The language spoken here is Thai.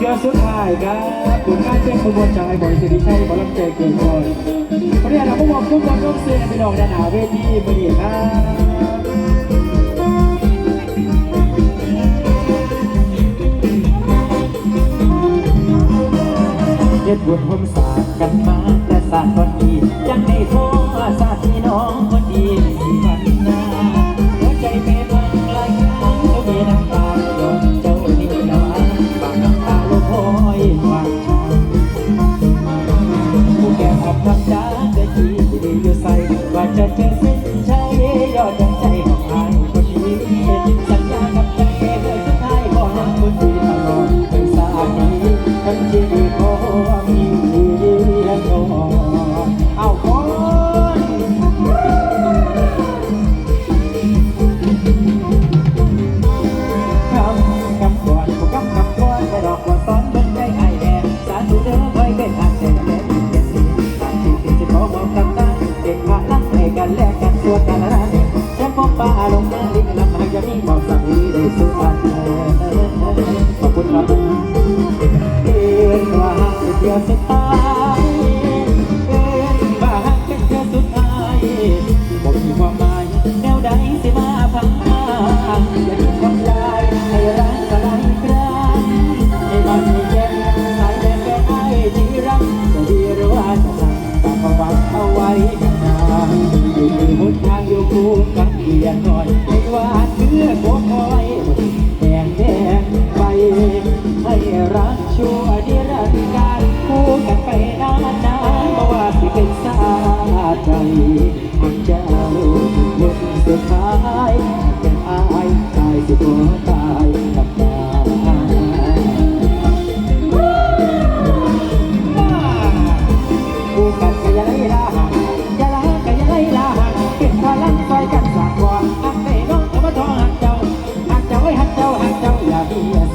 เกือบสุดท้ายครับผลงานเพลงขบวนวากไอ้บอยสิริชัยบอลลัมเจเกิดก่อนเรียนเราพวกผมทุกคนต้องเสียไปดอกด้านหน้าเวทีมาดีครับเย็ดบวชผมสาดกันมาแต่สาดตอนนี้ยังได้โท ว่าจะเป็นเส้นชัยยอดใจ ป้าลงม่ลิ้นลำหักจะมีบอกสักทีได้สุขอันขอบคุณครับเดินว่าเดียวสัก ดเนื้อคอยแดงแดงไปให้รักชัวนิรันร์การคู่กันไปนานนานบ่ว่าสิเป็นใจหักจ้ lado.